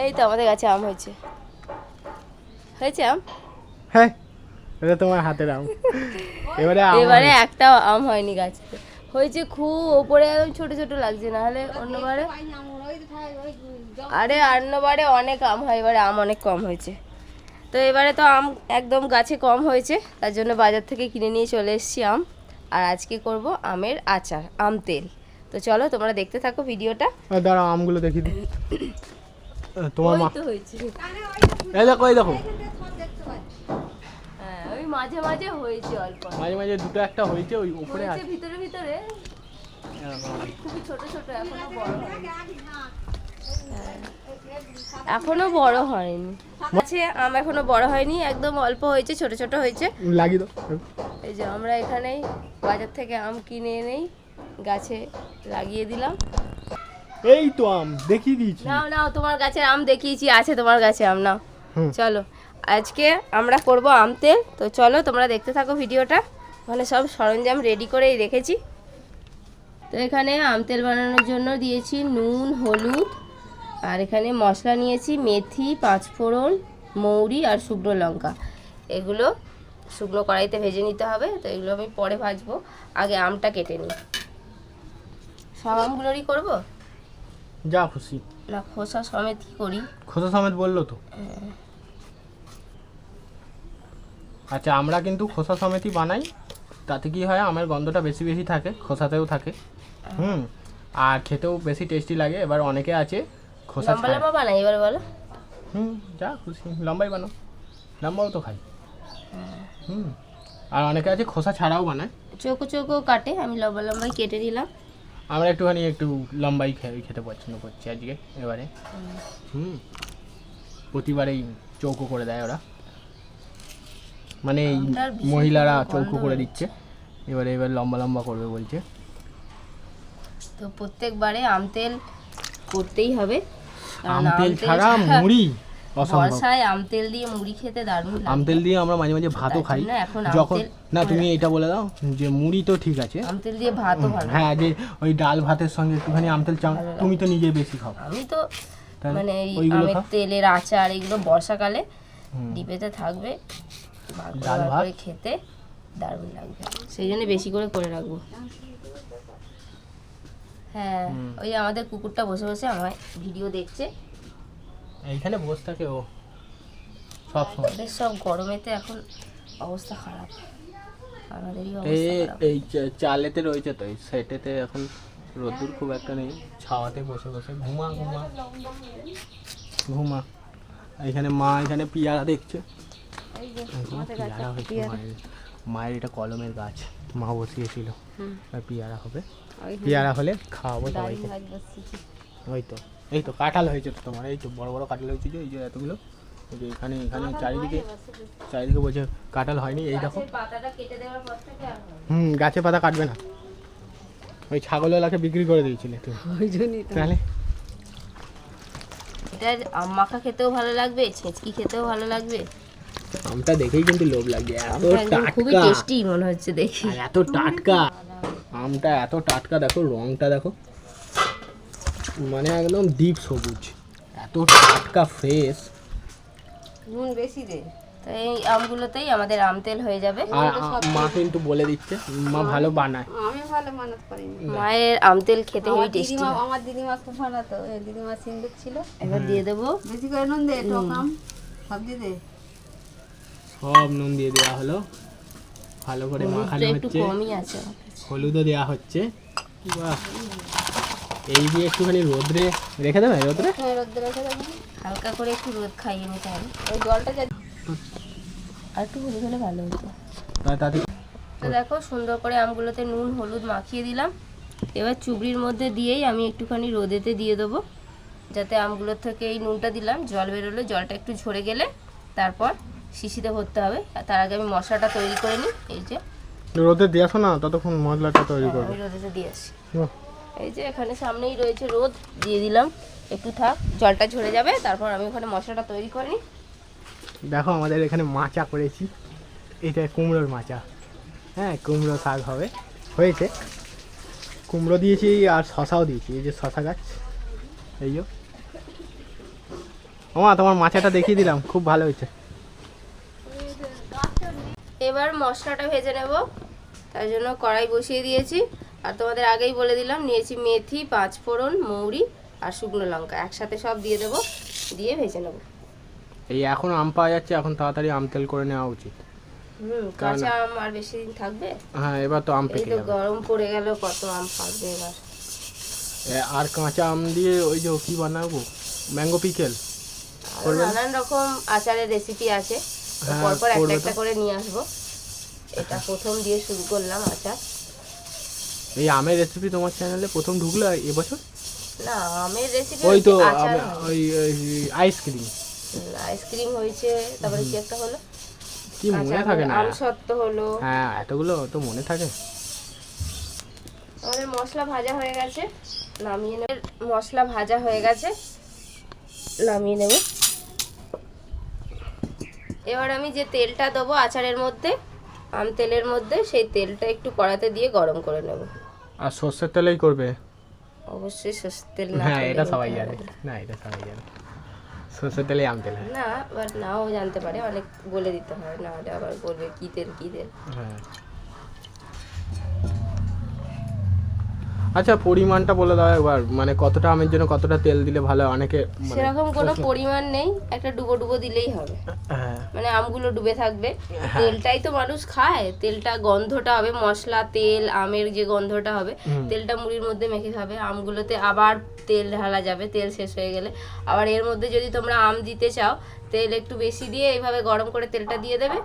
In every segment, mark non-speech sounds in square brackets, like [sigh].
এই তো আমাদের গাছে আম হয়েছে। হয়েছে আম? হ্যাঁ এটা তোমার হাতের আম। এবারে আম এবারে একটা আম হয়নি গাছে। হয়েছে খুব ওপরে একদম ছোট ছোট লাগছে না হলে অন্যবারে আরে অন্যবারে অনেক আম হয় এবারে আম অনেক কম হয়েছে। তো এবারে তো আম একদম গাছে কম হয়েছে তার জন্য বাজার থেকে কিনে নিয়ে চলে এসেছি আম। আর আজকে করব আমের আচার আম তেল। তো চলো তোমরা দেখতে থাকো ভিডিওটা। দাঁড়াও আমগুলো দেখি দিই [coughs] তোমার মা হয়েছে এই দেখো এই দেখো হ্যাঁ ওই মাঝে মাঝে হয়েছে অল্প মাঝে মাঝে দুটো একটা হয়েছে ওই উপরে আছে ভিতরে ভিতরে খুবই ছোট ছোট এখনও বড়. হয়নি হ্যাঁ। এখনও বড় হয়নি। আছে আম এখনও বড় হয়নি একদম অল্প হয়েছে ছোট ছোট হয়েছে। লাগিয়ে দাও এই যে আমরা এখানেই বাজার থেকে আম কিনে এনেই গাছে লাগিয়ে দিলাম। এই তো আম দেখিয়ে দিয়েছি। নাও নাও তোমার গাছের আম দেখিয়েছি আছে তোমার কাছে আম নাও। চলো আজকে আমরা করব আম তেল। তো চলো তোমরা দেখতে থাকো ভিডিওটা। ওখানে সব সরঞ্জাম রেডি করেই রেখেছি। তো এখানে আম তেল বানানোর জন্য দিয়েছি নুন হলুদ আর এখানে মশলা নিয়েছি মেথি পাঁচফোড়ন মৌরি আর শুকনো লঙ্কা। এগুলো শুকনো কড়াইতে ভেজে নিতে হবে তো এগুলো আমি পরে ভাজবো। আগে আমটা কেটে নিই। সব আমগুলোরই করব? যা খুশি। না খোসা সমেত কি করি? খোসা সমেত বলল তো? আচ্ছা আমরা কিন্তু খোসা সমেতই বানাই। তাতে কি হয় আমের গন্ধটা বেশি বেশি থাকে খোসাতেও থাকে। হুম আর খেতেও বেশি টেস্টি লাগে। এবার অনেকে আছে খোসা লম্বা লম্বা বানাই এবার বলো। হুম যা খুশি লম্বাই বানাও। লম্বাও তো খাই। হুম আর অনেকে আছে খোসা ছাড়াও বানায়। চৌকো চৌকো কাটে আমি লম্বা লম্বাই কেটে নিলাম আমরা একটুখানি একটু লম্বাই খেতে পছন্দ করছি আজকে এবারে। হুম। প্রতিবারেই চৌকো করে দেয় ওরা। মানে এই মহিলারা চৌকো করে দিচ্ছে। এবারে এবার লম্বা লম্বা করবে বলছে। তো প্রত্যেকবারে আম তেল করতেই হবে। আম তেল ছাড়া মুড়ি? বর্ষায় আম তেল দিয়ে মুড়ি খেতে দারুণ আম তেল দিয়ে আমরা মাঝে মাঝে ভাতও খাই। যখন না তুমি এটা বলে দাও যে মুড়ি তো ঠিক আছে। আম তেল দিয়ে ভাতও ভালো হ্যাঁ যে ওই ডাল ভাতের সঙ্গে একটুখানি আম তেল চাও তুমি তো নিজে বেশি খাও। আমি তো মানে এই আমের তেলের আচার এগুলো বর্ষাকালে। ডিপেতে থাকবে। ডাল ভাত? খেতে দারুণ লাগবে। সেই জন্য বেশি করে করে রাখব। হ্যাঁ ওই আমাদের কুকুরটা বসে বসে আমার ভিডিও দেখছে। এইখানে বসে থাকে ও। সব সময়। ওদের সব গরমেতে এখন অবস্থা খারাপ। আমাদেরই এই অবস্থা এই চালেতে রয়েছে তো এই সেটেতে এখন রোদ্দুর খুব একটা নেই। ছাওয়াতে বসে বসে ঘুমা ঘুমা। ঘুমা। এখানে মা এখানে পিয়ারা দেখছে। পিয়ারা হয়েছে। মায়ের মায়ের এটা কলমের গাছ। মা বসিয়েছিল। পিয়ারা হবে। পিয়ারা হলে খাওয়াবো সবাইকে। ওই তো। এই তো কাঁঠাল হয়েছে তো তোমার এই তো বড় বড় কাঁঠাল হয়েছে যে এই যে এতগুলো। এই যে এখানে এখানে চারিদিকে চারিদিকে বলছে কাঁঠাল হয়নি এই দেখো। গাছের পাতাটা কেটে দেওয়ার পর থেকে আর হয়নি। হুম গাছে পাতা কাটবে না। ওই ছাগলওয়ালাকে বিক্রি করে দিয়েছিলে তুমি তাহলে? এটা আম মাখা খেতেও ভালো লাগবে ছেঁচকি খেতেও ভালো লাগবে। আমটা দেখেই কিন্তু লোভ লাগছে এত একদম খুবই টাটকা টেস্টি মনে হচ্ছে দেখি। আর এত টাটকা আমটা এত টাটকা দেখো রংটা দেখো। মানে একদম ডিপ সবুজ। এত টাটকা ফ্রেশ নুন বেশি দে। তো এই আমগুলোতেই আমাদের আম তেল হয়ে যাবে। আর মা কিন্তু বলে দিচ্ছে মা ভালো বানায়। আমি ভালো মানত করিনি মায়ের আম তেল খেতে টেস্টি দিদিমা আমার দিদিমা খুব ভালো তো এই দিদিমা সিন্দুক ছিল। এবার দিয়ে দেবো। বেশি করে নুন দে টক আম সব দিয়ে দে। সব নুন দিয়ে দেওয়া হলো। ভালো করে মাখানো একটু হচ্ছে। কমই আছে হলুদও দেওয়া হচ্ছে। বাহ। এই দিয়ে একটুখানি রোদ্রে রেখে দেবে রোদ্রে? হ্যাঁ রোদ্দে রেখে দেবো। হালকা করে একটু রোদ খাইয়ে নিতে হবে। ওই জলটা যা আর একটু হলুদ হলে ভালো হতো। তো দেখো সুন্দর করে আমগুলোতে নুন হলুদ মাখিয়ে দিলাম। এবার চুবড়ির মধ্যে দিয়েই আমি একটুখানি রোদেতে দিয়ে দেবো। যাতে আমগুলোর থেকে এই নুনটা দিলাম জল বেরোলে জলটা একটু ঝরে গেলে তারপর শিশিতে ভরতে হবে। আর তার আগে আমি মশলাটা তৈরি করে নিই এই যে। রোদে দিয়ে আসো না ততক্ষণ মশলাটা তৈরি করবে। আমি রোদেতে দিয়ে আসি। এই যে এখানে সামনেই রয়েছে রোদ দিয়ে দিলাম। একটু থাক জলটা ঝরে যাবে তারপর আমি ওখানে মশলাটা তৈরি করে নিই। দেখো আমাদের এখানে মাচা করেছি। এটা কুমড়োর মাচা। হ্যাঁ কুমড়ো শাক হবে। হয়েছে। কুমড়ো দিয়েছি আর শশাও দিয়েছি। এই যে শশা গাছ। এই যে। ওমা তোমার মাচাটা দেখিয়ে দিলাম। খুব ভালো হয়েছে। এবার মশলাটা ভেজে নেব। তার জন্য কড়াই বসিয়ে দিয়েছি। আর তোমাদের আগেই বলে দিলাম নিয়েছি মেথি পাঁচ ফোড়ন মৌরি আর শুকনো লঙ্কা। একসাথে সব দিয়ে দেবো দিয়ে ভেজে নেব। এই এখন আম পাওয়া যাচ্ছে এখন তাড়াতাড়ি আম তেল করে নেওয়া উচিত। কাঁচা আম আর বেশি দিন থাকবে? হ্যাঁ এবার তো আম পেকে যাবে গরম পড়ে গেল কত আম পাকবে এবার। আর কাঁচা আম দিয়ে ওই যে কি বানাবো? Mango pickle. নানান রকম আচারের রেসিপি আছে। হ্যাঁ, পরপর একটা একটা করে নিয়ে আসব। এটা প্রথম দিয়ে শুরু করলাম আচার। এই আমের রেসিপি তোমার চ্যানেলে প্রথম ঢুকলো এবছর না আমের রেসিপি ওই তো ওই আইসক্রিম আইসক্রিম হয়েছে তারপরে কি একটা হলো? কি মনে থাকে না? আম সত্ত্ব হলো। হ্যাঁ এতগুলো তো মনে থাকে। আমাদের মশলা ভাজা হয়ে গেছে। নামিয়ে নেব। মশলা ভাজা হয়ে গেছে। নামিয়ে নেব। এবার আমি যে তেলটা দেবো আচারের মধ্যে আম তেলের মধ্যে সেই তেলটা একটু কড়াতে দিয়ে গরম করে নেব। আর সর্ষের তেলেই করবে? অবশ্যই সর্ষের তেল না হ্যাঁ এটা সবাই জানে। না। এটা সবাই জানে। সর্ষের তেলে আম তেল হয়। না বাট নাও জানতে পারে অনেক বলে দিতে হয় না হলে আবার বলবে কি তেল কি তেল। হ্যাঁ। আচ্ছা পরিমাণটা বলে দাও একবার। মানে কতটা আমের জন্য কতটা তেল দিলে ভালো হয়? অনেকে মানে সেরকম কোনো পরিমাণ নেই একটা ডুবো ডুবো দিলেই হবে। হ্যাঁ। মানে আমগুলো ডুবে থাকবে। তেলটাই তো মানুষ খায়। তেলটা গন্ধটা হবে মশলা তেল আমের যে গন্ধটা হবে তেলটা মুড়ির মধ্যে মেখে খাবে। আমগুলোতে আবার তেল ঢালা যাবে তেল শেষ হয়ে গেলে। আবার এর মধ্যে যদি তোমরা আম দিতে চাও তেল একটু বেশি দিয়ে এইভাবে গরম করে তেলটা দিয়ে দেবে।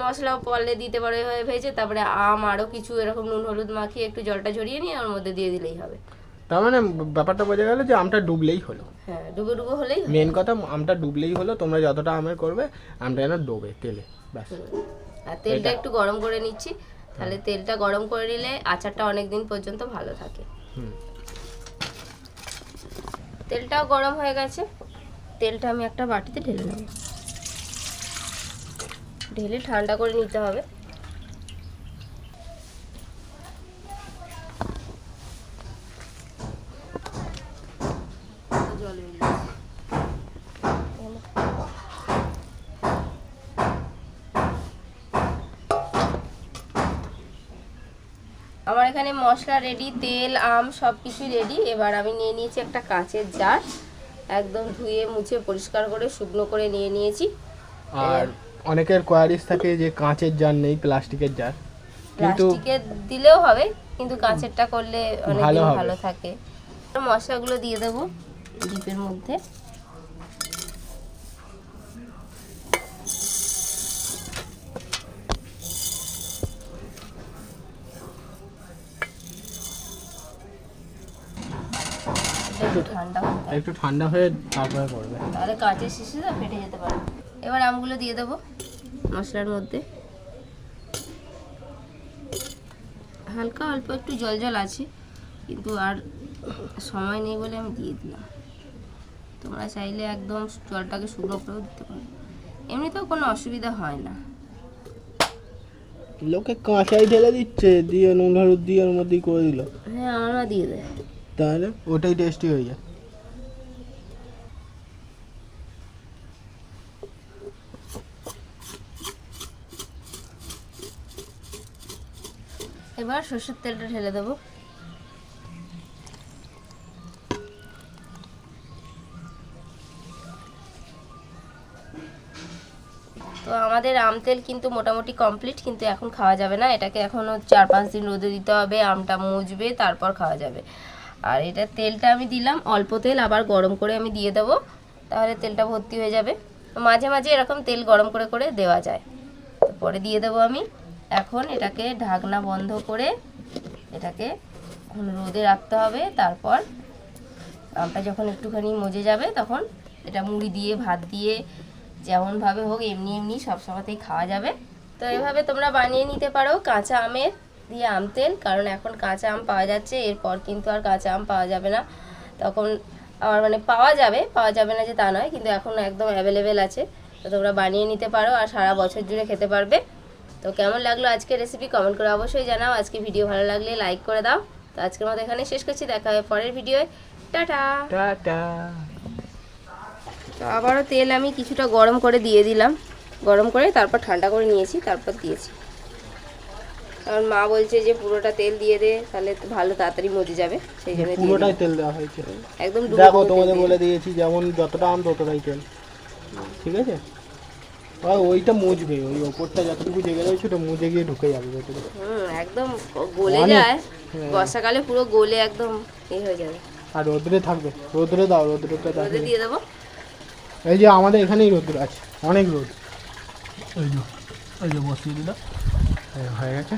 মশলা পলে দিতে পারো এভাবে ভেজে তারপরে আম আরও কিছু এরকম নুন হলুদ মাখিয়ে একটু জলটা ঝরিয়ে নিয়ে ওর মধ্যে দিয়ে দিলেই হবে। তার মানে ব্যাপারটা বোঝা গেল যে আমটা ডুবলেই হলো। হ্যাঁ ডুবে ডুবো হলেই। মেন কথা আমটা ডুবলেই হলো তোমরা যতটা আমের করবে আমটা যেন ডোবে তেলে ব্যাস। আর তেলটা একটু গরম করে নিচ্ছি। তাহলে তেলটা গরম করে নিলে আচারটা অনেক দিন পর্যন্ত ভালো থাকে। হুম। তেলটাও গরম হয়ে গেছে। তেলটা আমি একটা বাটিতে ঢেলে নেব। ঢেলে ঠান্ডা করে নিতে হবে। আমার এখানে মশলা রেডি তেল, আম সব কিছুই রেডি এবার আমি নিয়ে নিয়েছি একটা কাঁচের জার। একদম ধুয়ে মুছে পরিষ্কার করে শুকনো করে নিয়ে নিয়েছি। আর অনেকের কোয়ারিস থাকে যে কাঁচের জার নেই প্লাস্টিকের জার। কিন্তু প্লাস্টিকের দিলেও হবে কিন্তু কাঁচেরটা করলে অনেক ভালো ভালো থাকে। মশলাগুলো দিয়ে দেবো ডিপের মধ্যে এটা একটু ঠান্ডা হতে হবে। একটু ঠান্ডা হয়ে তারপরে করবে তাহলে কাঁচের শিশিটা ফেটে যেতে পারে। এবার আমগুলো দিয়ে দেবো মশলার মধ্যে। হালকা অল্প একটু জল জল আছে কিন্তু আর সময় নেই বলে আমি দিয়ে দিলাম। তোমরা চাইলে একদম জলটাকে শুকনো করেও দিতে পারো। এমনিতেও কোনো অসুবিধা হয় না। লোকে কাঁচাই ঢেলে দিচ্ছে দিয়ে নুন হলুদ দিয়ে ওর মধ্যেই করে দিল। হ্যাঁ আমার দিয়ে দেয় তাহলে? ওটাই টেস্টি হয়ে যায়। এবার সর্ষের তেলটা ঢেলে দেবো। তো আমাদের আম তেল কিন্তু মোটামুটি কমপ্লিট, কিন্তু এখন খাওয়া যাবে না। এটাকে এখনও চার পাঁচ দিন রোদে দিতে হবে, আমটা মুজবে, তারপর খাওয়া যাবে। আর এটা তেলটা আমি দিলাম, অল্প তেল, আবার গরম করে আমি দিয়ে দেবো, তাহলে তেলটা ভর্তি হয়ে যাবে। মাঝে মাঝে এরকম তেল গরম করে করে দেওয়া যায়। পরে দিয়ে দেবো আমি। এখন এটাকে ঢাকনা বন্ধ করে এটাকে রোদে রাখতে হবে। তারপর আমটা যখন একটুখানি মজে যাবে, তখন এটা মুড়ি দিয়ে, ভাত দিয়ে, যেমনভাবে হোক, এমনি এমনি সব সময়তেই খাওয়া যাবে। তো এভাবে তোমরা বানিয়ে নিতে পারো কাঁচা আমের দিয়ে আম তেল, কারণ এখন কাঁচা আম পাওয়া যাচ্ছে, এরপর কিন্তু আর কাঁচা আম পাওয়া যাবে না। তখন আবার মানে পাওয়া যাবে পাওয়া যাবে না যে তা নয়, কিন্তু এখন একদম অ্যাভেলেবেল আছে। তো তোমরা বানিয়ে নিতে পারো আর সারা বছর জুড়ে খেতে পারবে। তো কেমন লাগল আজকে রেসিপি কমেন্ট করে অবশ্যই জানাও। আজকে ভিডিও ভালো লাগলে লাইক করে দাও। তো আজকের মতো এখানে শেষ করছি। দেখা হবে পরের ভিডিওয় টাটা! টাটা! তো আবারও তেল আমি কিছুটা গরম করে দিয়ে দিলাম। গরম করে তারপর ঠান্ডা করে নিয়েছি তারপর দিয়েছি। কারণ মা বলছে যে পুরোটা তেল দিয়ে দে তাহলে ভালো তাড়াতাড়ি মজে যাবে। সেই জন্য পুরোটাই তেল দেওয়া হয়েছে। একদম দেখো তোমাদের বলে দিয়েছি যেমন যতটা আম ততটাই তেল। ঠিক আছে? আর ওইটা মুজবে ওই ওপরটা যতটুকু জেগে রয়েছে ওটা মুজে গিয়ে ঢুকে যাবে ভেতরে। হুম একদম গলে যায়। হ্যাঁ। বর্ষাকালে পুরো গলে একদম এ হয়ে যাবে। আর রোদ্রে থাকবে রোদ্রে দাও রোদ্রটা দাও রোদে দিয়ে দেবো। এই যে আমাদের এখানেই রোদ্র আছে অনেক রোদ। এই যে এই যে বসিয়ে দিলাম। হয়ে গেছে।